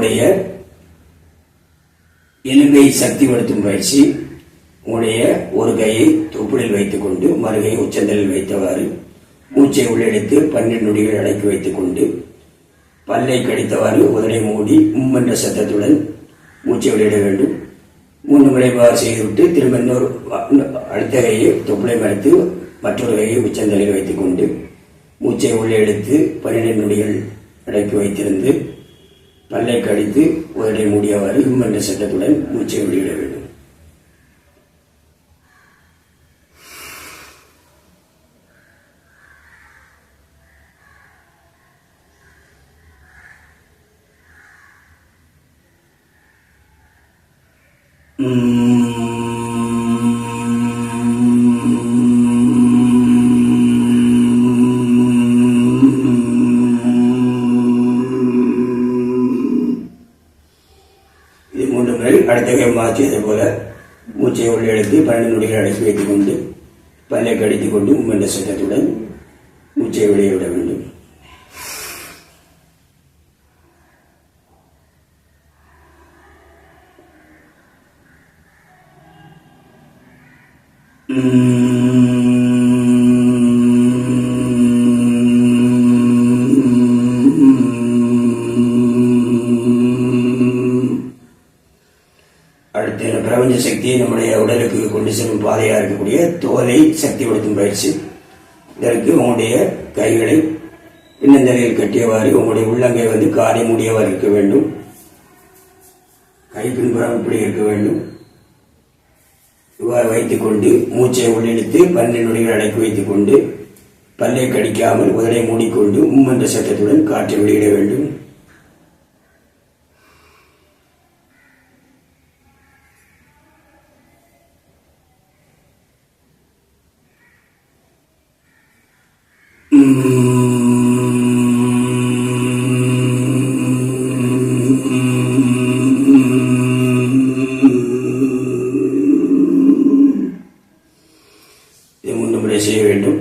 உங்களுடைய எலும்பை சக்திப்படுத்தும் பயிற்சி உங்களுடைய ஒரு கையை தொப்புளில் வைத்துக் கொண்டு மறுகையை உச்சந்தலில் வைத்தவாறு மூச்சை உள்ளெடுத்து பன்னெண்டு நொடிகள் அடக்கி வைத்துக் கொண்டு பல்லை கடித்தவாறு உதடை மூடி உம் என்ற சத்தத்துடன் மூச்சை வெளியிட வேண்டும். மூன்று முறை பார் செய்துவிட்டு திரும்ப இன்னொரு அடுத்த கையை தொப்புளை மறைத்து மற்றொரு கையை உச்சந்தலையில் வைத்துக் கொண்டு மூச்சை உள்ளே எடுத்து பன்னிரண்டு நொடிகள் அடக்கி வைத்திருந்து பல்லை கடித்து உதடை மூடியவாறு உம் என்ற சத்தத்துடன் மூச்சை வெளியிட வேண்டும். இது அடுத்த கை மாற்றியது போல மூச்சை உள்ளே எடுத்து பன்னெண்டு நொடிகள் அடைத்து வைத்துக் கொண்டு பல்லை கடித்துக் கொண்டு உம்மென்ற சத்தத்துடன் மூச்சை வெளியே விட வேண்டும். அடுத்து பிரபஞ்ச சக்தியை நம்முடைய உடலுக்கு கொண்டு செல்லும் பாதையாக இருக்கக்கூடிய தோலை சக்திப்படுத்தும் பயிற்சி. இதற்கு உங்களுடைய கைகளை பின்னந்தலையில் கட்டியவாறு உங்களுடைய உள்ளங்கை வந்து காலை மூடியவாறு இருக்க வேண்டும். கை பின்புறம் இப்படி இருக்க வேண்டும். இவ்வாறு வைத்துக் கொண்டு மூச்சை உள்ளிழுத்து பன்னெண்டு நொடிகள் அடக்கி வைத்துக் கொண்டு பல்லை கடிக்காமல் உதலை மூடிக்கொண்டு உம் என்ற சத்தத்துடன் காற்றை வெளியிட வேண்டும். യമുന ബ്രേശിയെ വീണ്ടും